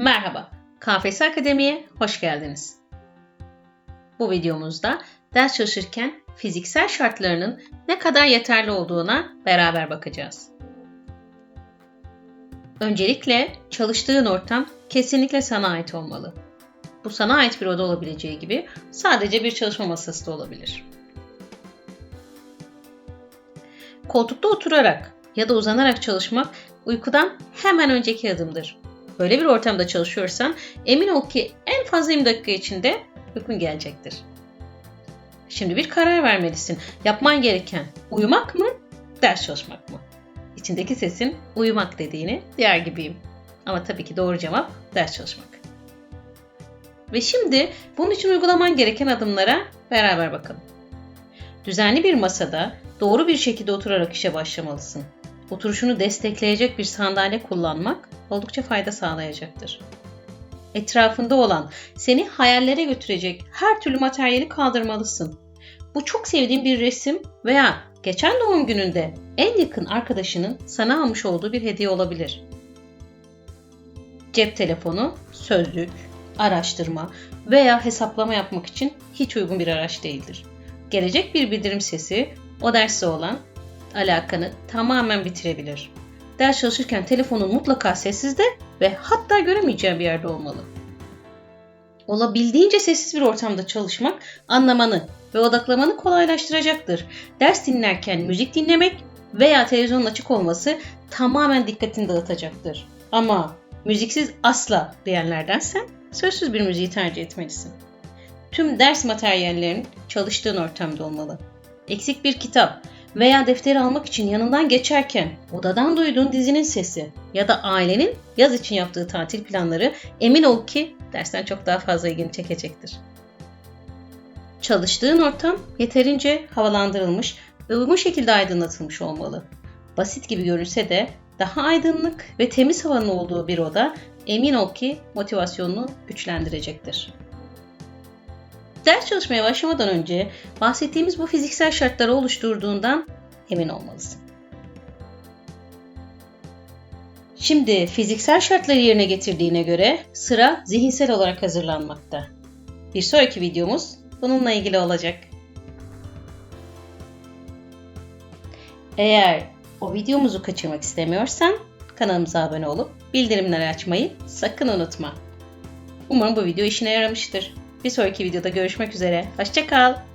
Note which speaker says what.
Speaker 1: Merhaba, KFS Akademi'ye hoş geldiniz. Bu videomuzda ders çalışırken fiziksel şartlarının ne kadar yeterli olduğuna beraber bakacağız. Öncelikle çalıştığın ortam kesinlikle sana ait olmalı. Bu sana ait bir oda olabileceği gibi sadece bir çalışma masası da olabilir. Koltukta oturarak ya da uzanarak çalışmak uykudan hemen önceki adımdır. Böyle bir ortamda çalışıyorsan emin ol ki en fazla 20 dakika içinde uykun gelecektir. Şimdi bir karar vermelisin. Yapman gereken uyumak mı, ders çalışmak mı? İçindeki sesin uyumak dediğini diğer gibiyim. Ama tabii ki doğru cevap ders çalışmak. Ve şimdi bunun için uygulaman gereken adımlara beraber bakalım. Düzenli bir masada doğru bir şekilde oturarak işe başlamalısın. Oturuşunu destekleyecek bir sandalye kullanmak oldukça fayda sağlayacaktır. Etrafında olan, seni hayallere götürecek her türlü materyali kaldırmalısın. Bu çok sevdiğin bir resim veya geçen doğum gününde en yakın arkadaşının sana almış olduğu bir hediye olabilir. Cep telefonu, sözlük, araştırma veya hesaplama yapmak için hiç uygun bir araç değildir. Gelecek bir bildirim sesi o derse olan alakanı tamamen bitirebilir. Ders çalışırken telefonun mutlaka sessizde ve hatta göremeyeceğin bir yerde olmalı. Olabildiğince sessiz bir ortamda çalışmak anlamanı ve odaklamanı kolaylaştıracaktır. Ders dinlerken müzik dinlemek veya televizyonun açık olması tamamen dikkatini dağıtacaktır. Ama müziksiz asla diyenlerdensen sözsüz bir müziği tercih etmelisin. Tüm ders materyallerin çalıştığın ortamda olmalı. Eksik bir kitap veya defteri almak için yanından geçerken odadan duyduğun dizinin sesi ya da ailenin yaz için yaptığı tatil planları emin ol ki dersten çok daha fazla ilgini çekecektir. Çalıştığın ortam yeterince havalandırılmış ve uygun şekilde aydınlatılmış olmalı. Basit gibi görünse de daha aydınlık ve temiz havanın olduğu bir oda emin ol ki motivasyonunu güçlendirecektir. Ders çalışmaya başlamadan önce bahsettiğimiz bu fiziksel şartları oluşturduğundan emin olmalısın. Şimdi fiziksel şartları yerine getirdiğine göre sıra zihinsel olarak hazırlanmakta. Bir sonraki videomuz bununla ilgili olacak. Eğer o videomuzu kaçırmak istemiyorsan kanalımıza abone olup bildirimleri açmayı sakın unutma. Umarım bu video işine yaramıştır. Bir sonraki videoda görüşmek üzere. Hoşçakal.